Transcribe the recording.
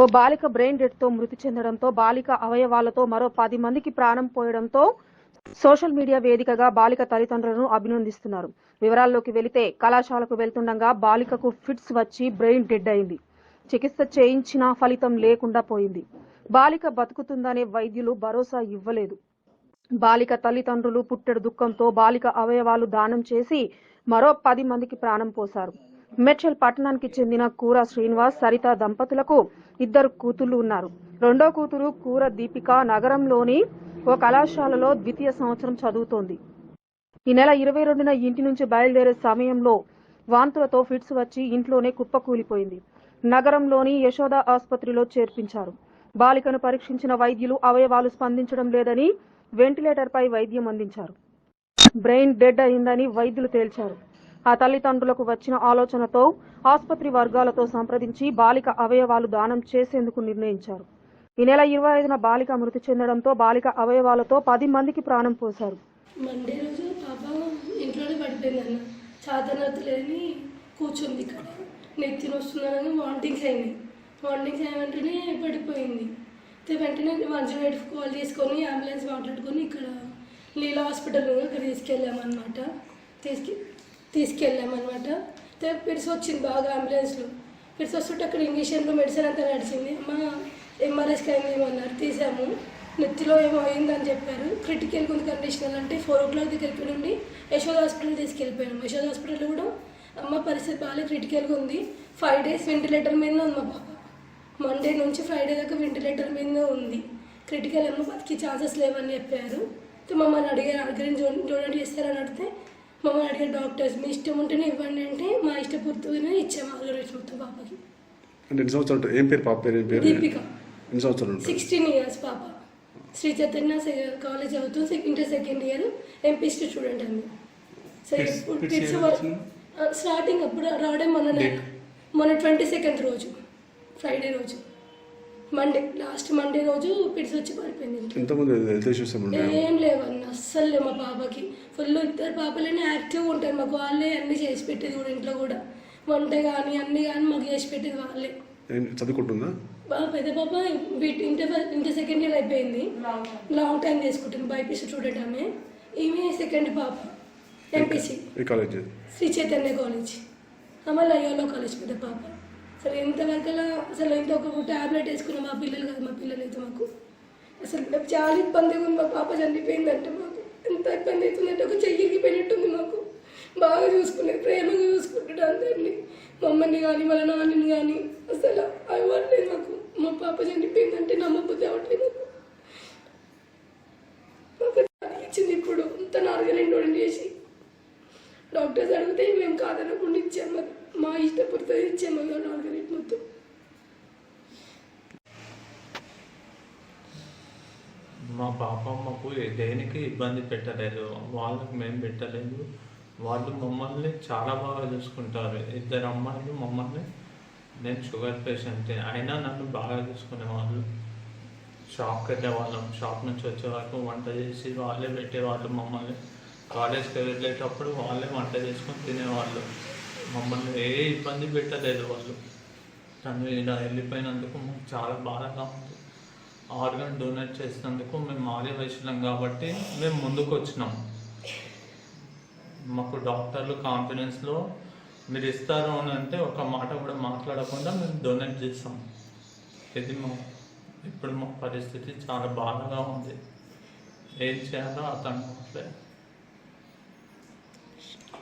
ఓ బాలిక బ్రెయిన్ డెడ్తో మృతి చెందడంతో బాలిక అవయవాలతో మరో పది మందికి ప్రాణం పోయడంతో సోషల్ మీడియా వేదికగా బాలిక తల్లిదండ్రులను అభినందిస్తున్నారు. వివరాల్లోకి వెళితే కళాశాలకు వెళ్తుండగా బాలికకు ఫిట్స్ వచ్చి బ్రెయిన్ డెడ్ అయింది. చికిత్స చేయించినా ఫలితం లేకుండా పోయింది. బాలిక బతుకుతుందనే వైద్యులు భరోసా ఇవ్వలేదు. బాలిక తల్లిదండ్రులు పుట్టెడు దుఃఖంతో బాలిక అవయవాలు దానం చేసి మరో పది మందికి ప్రాణం పోశారు. మెడ్చల్ పట్టణానికి చెందిన కూర శ్రీనివాస్ సరిత దంపతులకు ఇద్దరు కూతుళ్ళు ఉన్నారు. రెండో కూతురు కూర దీపిక నగరంలోని ఓ కళాశాలలో ద్వితీయ సంవత్సరం చదువుతోంది. ఈ నెల ఇరవై రెండున ఇంటి నుంచి బయలుదేరే సమయంలో వాంతులతో ఫిట్స్ వచ్చి ఇంట్లోనే కుప్పకూలిపోయింది నగరంలోని యశోద ఆసుపత్రిలో చేర్పించారు. బాలికను పరీక్షించిన వైద్యులు అవయవాలు స్పందించడం లేదని వెంటిలేటర్పై వైద్యం అందించారు. బ్రెయిన్ డెడ్ అయిందని వైద్యులు తేల్చారు. ఆ తల్లిదండ్రులకు వచ్చిన ఆలోచనతో ఆసుపత్రి వర్గాలతో సంప్రదించి బాలిక అవయవాలు దానం చేసేందుకు నిర్ణయించారు. ఈ నెల ఇరవై ఐదున బాలిక మృతి చెందడంతో బాలిక అవయవాలతో పది మందికి ప్రాణం పోశారు. మండే రోజు పాప ఇంట్లోనే పడిపోయింది అన్న. చాతనతులేని కూర్చుంది ఇక్కడ. నెత్తిన వస్తుందని వామిటింగ్స్ అయినాయి వామిటింగ్స్ అయిన పడిపోయింది. వెంటనే వన్ జీరో ఎయిట్ కాల్ చేసుకొని అంబులెన్స్ మాట్లాడుకొని ఇక్కడ లీలా హాస్పిటల్ ఉంది తీసుకెళ్ళామన్నమాట. తీసుకు తీసుకెళ్ళామన్నమాట. అయితే పిడిసి వచ్చింది బాగా అంబులెన్స్లో. పిడిసి వస్తుంటే అక్కడ ఇంజక్షన్లో మెడిసిన్ అంతా నడిచింది. అమ్మ ఎంఆర్ఐ స్కాన్ చేయమన్నారు తీసాము. నెత్తిలో ఏమో అయిందని చెప్పారు. క్రిటికల్ ఉంది కండిషన్ అంటే ఫోర్ ఓ క్లాక్ దగ్గరికి నుండి యశోద హాస్పిటల్ తీసుకెళ్ళిపోయాము. యశోద హాస్పిటల్ కూడా అమ్మ పరిస్థితి బాగా క్రిటికల్గా ఉంది. ఫైవ్ డేస్ వెంటిలేటర్ మీద ఉంది మా పాప. మండే నుంచి ఫ్రైడే దాకా వెంటిలేటర్ మీద ఉంది. క్రిటికల్ ఏమో బతికి ఛాన్సెస్ లేవని చెప్పారు. అయితే మమ్మల్ని అడిగారు అడిగిన డొనేట్ చేస్తారని అడిగితే మమ్మల్ని అడిగారు డాక్టర్స్ మీ ఇష్టం ఉంటేనే ఇవ్వండి అంటే మా ఇష్టపూర్తిగానే ఇచ్చాము ఆల్రెడీ మొత్తం పాపకి. అంటే ఎన్ని సంవత్సరాలు? ఏం పేరు పాప పేరు? దీపిక. ఎన్ని సంవత్సరాలు సిక్స్టీన్ ఇయర్స్ పాప. శ్రీ చైతన్య కాలేజ్ చదువుతూ inter second year MPC student అండి. సరే ఇప్పుడు స్టార్టింగ్ అప్పుడు రావడం మొన్న మొన్న ట్వంటీ సెకండ్ రోజు. ఫ్రైడే రోజు. మండే లాస్ట్ మండే రోజు పిడిసి వచ్చి పడిపోయింది ఇంట్లో. ఎంతమంది హెల్త్ ఇష్యూస్ ఏమన్నా ఏం లేవన్న అస్సలు లేవు మా పాపకి ఫుల్ ఇద్దరు పాపలనే యాక్టివ్గా ఉంటారు మాకు వాళ్ళే అన్ని చేసి పెట్టేది కూడా ఇంట్లో కూడా. వంట కానీ అన్ని కానీ మాకు చేసి పెట్టేది వాళ్ళే. చదువుకుంటుందా? బాగా పెద్ద పాప ఇంటర్ ఇంటర్ సెకండ్ ఇయర్ అయిపోయింది. లాంగ్ టైం చేసుకుంటుంది బైపీసీ స్టూడెంట్ ఆమె. ఈమె సెకండ్ పాప MPC college? Sri Chaitanya college. ఆమె లయోలో కాలేజ్ పెద్ద పాప. అసలు ఎంతవరకు అసలు ఇంత ఒక ట్యాబ్లెట్ వేసుకున్నాం మా పిల్లలు కదా మా పిల్లలు అయితే మాకు. అసలు నాకు చాలా ఇబ్బందిగా ఉంది మా పాప చనిపోయిందంటే మాకు. ఎంత ఇబ్బంది అవుతుందంటే ఒక చెయ్యికి పోయినట్టుంది మాకు. బాగా చూసుకునేది ప్రేమగా చూసుకుంటాడు అందరినీ. మమ్మల్ని కానీ వాళ్ళ నాన్నని కానీ అసలు అవ్వట్లేదు మాకు. మా పాప చనిపోయిందంటే నమ్మబుద్ధి అవ్వట్లేదు మాకు. మాకు ఇచ్చింది ఇప్పుడు. ఇంత నాలుగు రెండు చేసి. డాక్టర్స్ అడిగితే మేము కాదనకుండా ఇచ్చాము మరి మా ఇష్టపూర్తి ఇచ్చాము నాలుగు మొత్తం. మా పాప మాకు దేనికి ఇబ్బంది పెట్టలేదు. వాళ్ళకి మేము పెట్టలేదు. వాళ్ళు మమ్మల్ని చాలా బాగా చూసుకుంటారు. ఇద్దరు అమ్మాయిలు మమ్మల్ని నేను షుగర్ పేషెంట్. అయినా నన్ను బాగా చూసుకునేవాళ్ళు. షాప్కి వెళ్ళేవాళ్ళం షాప్ నుంచి వచ్చే వరకు వంట చేసి వాళ్ళే పెట్టేవాళ్ళు మమ్మల్ని. కాలేజ్కి వెళ్ళేటప్పుడు వాళ్ళే వంట చేసుకొని తినేవాళ్ళు. మమ్మల్ని ఏ ఇబ్బంది పెట్టలేదు వాళ్ళు. తను ఇలా వెళ్ళిపోయినందుకు మాకు చాలా బాధగా ఉంది. ఆర్గన్ డొనేట్ చేసినందుకు మేము ఆర్య వైశ్యులం కాబట్టి మేము ముందుకు వచ్చినాం. మాకు డాక్టర్లు కాన్ఫిడెన్స్లో మీరు ఇస్తారు అని అంటే ఒక మాట కూడా మాట్లాడకుండా మేము డొనేట్ చేస్తాం ఇది మా ఇప్పుడు మా పరిస్థితి చాలా బాధగా ఉంది. ఏం చేయాలో అతను